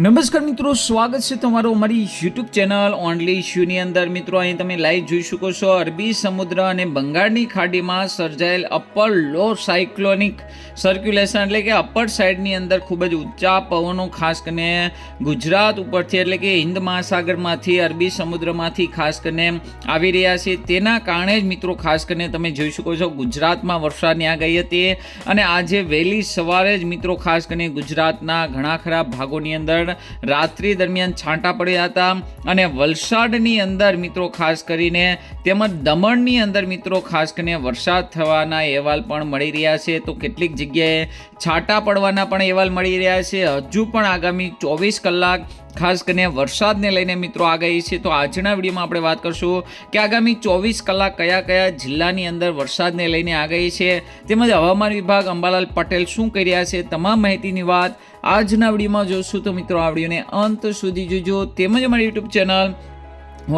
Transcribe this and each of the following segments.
નમસ્કાર મિત્રો, સ્વાગત છે તમારું અમારી યુટ્યુબ ચેનલ ઓનલી ઇશ્યુની અંદર. મિત્રો, અહીં તમે લાઈવ જોઈ શકો છો અરબી સમુદ્ર અને બંગાળની ખાડીમાં સર્જાયેલ અપર લો સાયક્લોનિક સર્ક્યુલેશન એટલે કે અપર સાઈડની અંદર ખૂબ જ ઊંચા પવનો, ખાસ કરીને ગુજરાત ઉપરથી, એટલે કે હિન્દ મહાસાગરમાંથી, અરબી સમુદ્રમાંથી ખાસ કરીને આવી રહ્યા છે. તેના કારણે જ મિત્રો, ખાસ કરીને તમે જોઈ શકો છો ગુજરાતમાં વરસાદની આગાહી હતી અને આજે વહેલી સવારે જ મિત્રો, ખાસ કરીને ગુજરાતના ઘણા ખરા ભાગોની અંદર રાત્રિ દરમિયાન છાંટા પડ્યા હતા અને વલસાડની અંદર મિત્રો ખાસ કરીને તેમજ દમણની અંદર મિત્રો ખાસ કરીને વરસાદ થવાના અહેવાલ પણ મળી રહ્યા છે. તો કેટલીક જગ્યાએ છાંટા પડવાના પણ અહેવાલ મળી રહ્યા છે. હજુ પણ આગામી ચોવીસ કલાક ખાસ કરીને વરસાદને લઈને મિત્રો આગાહી છે. તો આજના વિડીયોમાં આપણે વાત કરશું કે આગામી ચોવીસ કલાક કયા કયા જિલ્લાની અંદર વરસાદને લઈને આગાહી છે. તેમજ હવામાન વિભાગ અંબાલાલ પટેલ શું કરી રહ્યા છે તમામ માહિતીની વાત આજના વિડીયોમાં જોશું. તો મિત્રો, આ વિડીયોને અંત સુધી જોજો. તેમજ અમારી યુટ્યુબ ચેનલ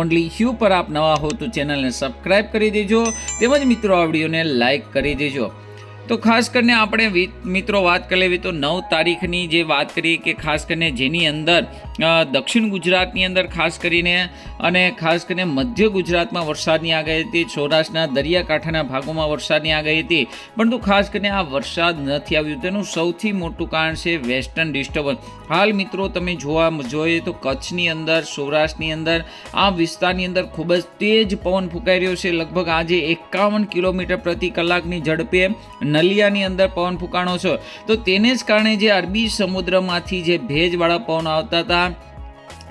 ઓનલી હ્યુ પર આપ નવા હો તો ચેનલને સબસ્ક્રાઈબ કરી દેજો. તેમજ મિત્રો, આ વિડીયોને લાઇક કરી દેજો. તો ખાસ કરીને આપણે મિત્રો વાત કરી લેવી તો નવ તારીખની જે વાત કરીએ કે ખાસ કરીને જેની અંદર દક્ષિણ ગુજરાતની અંદર ખાસ કરીને અને ખાસ કરીને મધ્ય ગુજરાતમાં વરસાદની આગાહી હતી, સૌરાષ્ટ્રના દરિયાકાંઠાના ભાગોમાં વરસાદની આગાહી હતી. પરંતુ ખાસ કરીને આ વરસાદ નથી આવ્યું. તેનું સૌથી મોટું કારણ છે વેસ્ટર્ન ડિસ્ટર્બન્સ. હાલ મિત્રો તમે જોવા જોઈએ તો કચ્છની અંદર, સૌરાષ્ટ્રની અંદર, આ વિસ્તારની અંદર ખૂબ જ તેજ પવન ફૂંકાઈ રહ્યો છે. લગભગ આજે એકાવન કિલોમીટર પ્રતિ કલાકની ઝડપે નલિયાની અંદર પવન ફૂંકાણો છો. તો તેને જ કારણે જે અરબી સમુદ્રમાંથી જે ભેજવાળા પવન આવતા હતા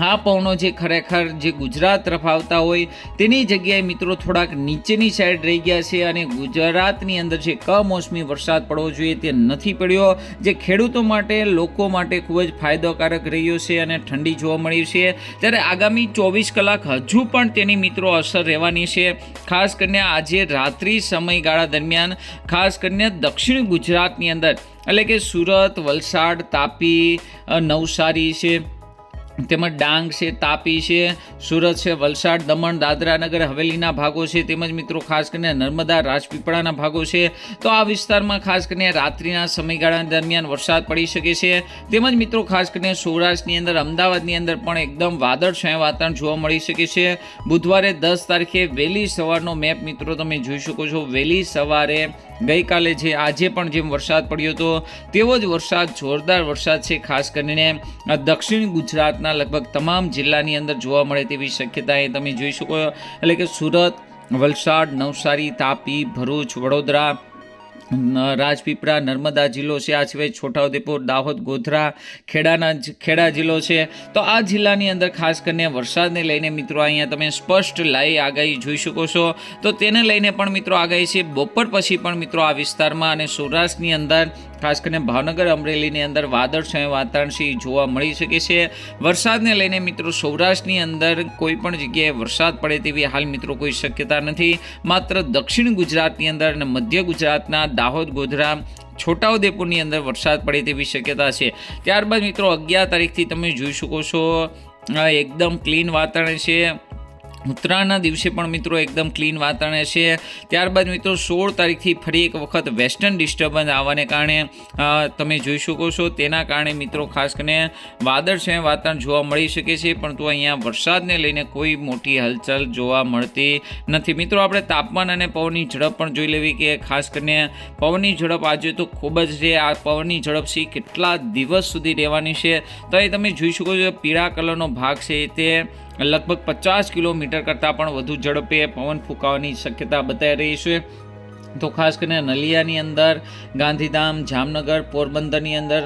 આ પવનો જે ખરેખર જે ગુજરાત તરફ આવતા હોય, તેની જગ્યાએ મિત્રો થોડાક નીચેની સાઈડ રહી ગયા છે અને ગુજરાતની અંદર જે કમોસમી વરસાદ પડવો જોઈએ તે નથી પડ્યો, જે ખેડૂતો માટે, લોકો માટે ખૂબ જ ફાયદાકારક રહ્યો છે અને ઠંડી જોવા મળી છે. ત્યારે આગામી ચોવીસ કલાક હજુ પણ તેની મિત્રો અસર રહેવાની છે. ખાસ કરીને આજે રાત્રિ સમયગાળા દરમિયાન, ખાસ કરીને દક્ષિણ ગુજરાતની અંદર, એટલે કે સુરત, વલસાડ, તાપી નવસારી છે. તેમજ ડાંગ છે, તાપી છે, સુરત છે, વલસાડ, દમણ, દાદરા નગર, હવેલીના ભાગો છે. તેમજ મિત્રો ખાસ કરીને નર્મદા, રાજપીપળાના ભાગો છે. તો આ વિસ્તારમાં ખાસ કરીને રાત્રિના સમયગાળા દરમિયાન વરસાદ પડી શકે છે. તેમજ મિત્રો ખાસ કરીને સૌરાષ્ટ્રની અંદર, અમદાવાદની અંદર પણ એકદમ વાદળછાયા વાતાવરણ જોવા મળી શકે છે. બુધવારે દસ તારીખે વહેલી સવારનો મેપ મિત્રો તમે જોઈ શકો છો. વહેલી સવારે ગઈકાલે જે, આજે પણ જેમ વરસાદ પડ્યો હતો, તેવો જ વરસાદ, જોરદાર વરસાદ છે. ખાસ કરીને દક્ષિણ ગુજરાતના લગભગ તમામ જિલ્લાની અંદર જોવા મળે તેવી શક્યતા એ તમે જોઈ શકો એટલે કે સુરત, વલસાડ, નવસારી, તાપી, ભરૂચ, વડોદરા રાજપીપળા, નર્મદા જિલ્લો છે. આ સિવાય છોટાઉદેપુર, દાહોદ, ગોધરા, ખેડાના ખેડા જિલ્લો છે. તો આ જિલ્લાની અંદર ખાસ કરીને વરસાદને લઈને મિત્રો અહીંયા તમે સ્પષ્ટ લાઈ આગાહી જોઈ શકો છો. તો તેને લઈને પણ મિત્રો આગાહી છે. બપોર પછી પણ મિત્રો આ વિસ્તારમાં અને સૌરાષ્ટ્રની અંદર ખાસ કરીને ભાવનગર અમરેલીની અંદર વાદળછાયું વાતાવરણ છે જોવા મળી શકે છે. વરસાદને લઈને મિત્રો સૌરાષ્ટ્રની અંદર કોઈ પણ જગ્યાએ વરસાદ પડે તેવી હાલ મિત્રો કોઈ શક્યતા નથી. માત્ર દક્ષિણ ગુજરાતની અંદર અને મધ્ય ગુજરાતના દાહોદ, ગોધરા, છોટાઉદેપુરની અંદર વરસાદ પડે તેવી શક્યતા છે. ત્યારબાદ મિત્રો અગિયાર તારીખથી તમે જોઈ શકો છો એકદમ ક્લીન વાતાવરણ છે. ઉત્તરાયણના દિવસે પણ મિત્રો એકદમ ક્લીન વાતાવરણ છે ત્યારબાદ મિત્રો સોળ તારીખથી ફરી એક વખત વેસ્ટર્ન ડિસ્ટર્બન્સ આવવાને કારણે તમે જોઈ શકો છો. તેના કારણે મિત્રો ખાસ કરીને વાદળ છે વાતાવરણ જોવા મળી શકે છે, પરંતુ અહીંયા વરસાદને લઈને કોઈ મોટી હલચલ જોવા મળતી નથી. મિત્રો આપણે તાપમાન અને પવનની ઝડપ પણ જોઈ લેવી કે ખાસ કરીને પવનની ઝડપ આજે તો ખૂબ જ છે. આ પવનની ઝડપ છે કેટલા દિવસ સુધી રહેવાની છે? તો એ તમે જોઈ શકો છો પીળા કલરનો ભાગ છે તે. લગભગ પચાસ કિલોમીટર કરતાં પણ વધુ ઝડપે પવન ફૂંકાવાની શક્યતા બતાવી રહી છે. તો ખાસ કરીને નલિયાની અંદર, ગાંધીધામ, જામનગર, પોરબંદરની અંદર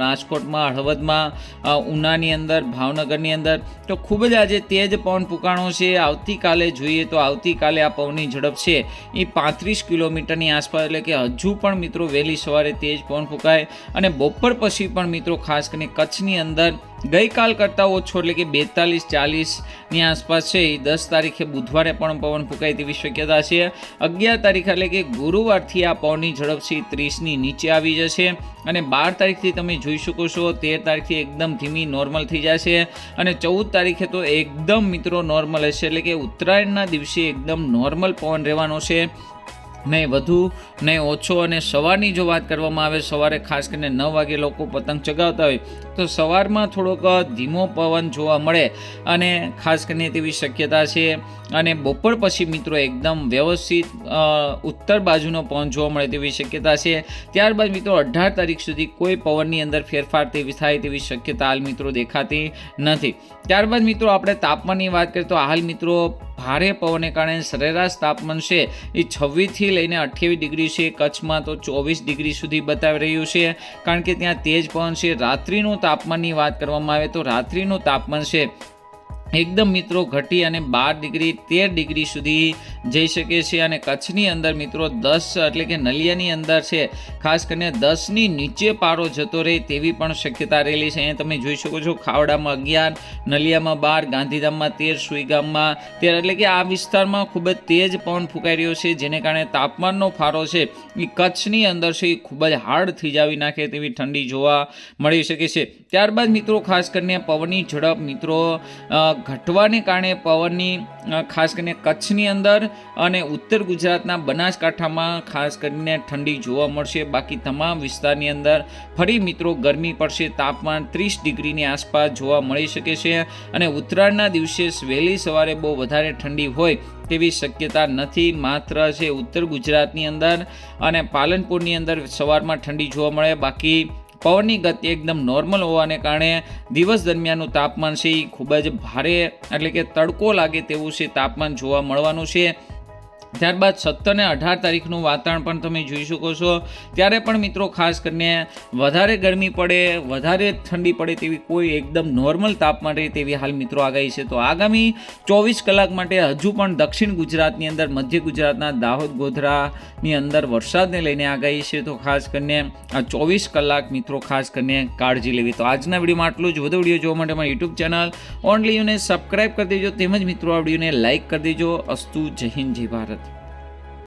રાજકોટમાં, હળવદમાં ઉનાની અંદર, ભાવનગરની અંદર. તો ખૂબ જ આજે તેજ પવન ફૂંકાણો છે. આવતીકાલે જોઈએ તો આવતીકાલે આ પવનની ઝડપ છે. એ પાંત્રીસ કિલોમીટરની આસપાસ એટલે કે હજુ પણ મિત્રો વહેલી સવારે તેજ પવન ફૂંકાય. અને બપોર પછી પણ મિત્રો ખાસ કરીને કચ્છની અંદર ગઈકાલ કરતાં ઓછો, એટલે કે બેતાલીસ ચાલીસની આસપાસ છે. એ દસ તારીખે બુધવારે પણ પવન ફૂંકાય તેવી શક્યતા છે. અગિયાર તારીખ એટલે કે ગુરુવારથી આ પવનની ઝડપ છે ત્રીસની નીચે આવી જશે અને બાર તારીખથી તમે જોઈ શકો છો, તેર તારીખથી એકદમ ધીમી નોર્મલ થઈ જશે અને ચૌદ તારીખે તો એકદમ મિત્રો નોર્મલ હશે, એટલે કે ઉત્તરાયણના દિવસે એકદમ નોર્મલ પવન રહેવાનો છે. નહીં વધુ નહીં ઓછો અને સવારની જો વાત કરવામાં આવે, સવારે ખાસ કરીને નવ વાગે લોકો પતંગ ચગાવતા હોય, તો સવારમાં થોડોક ધીમો પવન જોવા મળે અને ખાસ કરીને તેવી શક્યતા છે. અને બપોર પછી મિત્રો એકદમ વ્યવસ્થિત ઉત્તર બાજુનો પવન જોવા મળે તેવી શક્યતા છે. ત્યારબાદ મિત્રો અઢાર તારીખ સુધી કોઈ પવનની અંદર ફેરફાર તેવી થાય તેવી શક્યતા હાલ મિત્રો દેખાતી નથી. ત્યારબાદ મિત્રો આપણે તાપમાનની વાત કરીએ તો હાલ મિત્રો ભારે પવનને કારણે સરેરાશ તાપમાન છે. એ છવ્વીસથી લઈને અઠ્યાવીસ ડિગ્રી છે. કચ્છમાં તો ચોવીસ ડિગ્રી સુધી બતાવી રહ્યું છે. કારણ કે ત્યાં તેજ પવન છે. રાત્રિનું તાપમાનની વાત કરવામાં આવે તો રાત્રિનું તાપમાન છે એકદમ મિત્રો ઘટી અને બાર ડિગ્રી, તેર ડિગ્રી સુધી જઈ શકે છે અને કચ્છની અંદર મિત્રો દસ એટલે કે નલિયાની અંદર છે. ખાસ કરીને દસની નીચે પારો જતો રહે તેવી પણ શક્યતા રહેલી છે. અહીંયા તમે જોઈ શકો છો ખાવડામાં અગિયાર, નલિયામાં બાર, ગાંધીધામમાં તેર, સુઈગામમાં તેર એટલે કે આ વિસ્તારમાં ખૂબ જ તેજ પવન ફૂંકાઈ રહ્યો છે, જેને કારણે તાપમાનનો ફારો છે એ કચ્છની અંદર છે એ ખૂબ જ હાર્ડ થીજાવી નાખે તેવી ઠંડી જોવા મળી શકે છે. ત્યારબાદ મિત્રો, ખાસ કરીને પવનની ઝડપ મિત્રો ઘટવાને કારણે પવનની ખાસ કરીને કચ્છની અંદર અને ઉત્તર ગુજરાતના બનાસકાંઠામાં ખાસ કરીને ઠંડી જોવા મળશે. બાકી તમામ વિસ્તારની અંદર ફરી મિત્રો, ગરમી પડશે. તાપમાન ત્રીસ ડિગ્રીની આસપાસ જોવા મળી શકે છે અને ઉત્તરાયણના દિવસે વહેલી સવારે બહુ વધારે ઠંડી હોય તેવી શક્યતા નથી. માત્ર છે ઉત્તર ગુજરાતની અંદર અને પાલનપુરની અંદર સવારમાં ઠંડી જોવા મળે. બાકી પવનની ગતિ એકદમ નોર્મલ હોવાને કારણે દિવસ દરમિયાનનું તાપમાન છે એ ખૂબ જ ભારે, એટલે કે તડકો લાગે તેવું છે તાપમાન જોવા મળવાનું છે. ત્યારબાદ સત્તર ને અઢાર તારીખનું વાતાવરણ પણ તમે જોઈ શકો છો. ત્યારે પણ મિત્રો ખાસ કરીને વધારે ગરમી પડે, વધારે ઠંડી પડે તેવી કોઈ એકદમ નોર્મલ તાપમાન રહે તેવી હાલ મિત્રો આગાહી છે. તો આગામી ચોવીસ કલાક માટે હજુ પણ દક્ષિણ ગુજરાતની અંદર, મધ્ય ગુજરાતના દાહોદ, ગોધરાની અંદર વરસાદને લઈને આગાહી છે. તો ખાસ કરીને આ ચોવીસ કલાક મિત્રો ખાસ કરીને કાળજી લેવી. તો આજના વિડીયોમાં આટલું જ. વધુ વીડિયો જોવા માટે મારી યુટ્યુબ ચેનલ ઓનલી યુને સબસ્ક્રાઇબ કરી દેજો. તેમજ મિત્રો આ વિડીયોને લાઇક કરી દેજો. અસ્તુ જય હિન્દ, જય ભારત.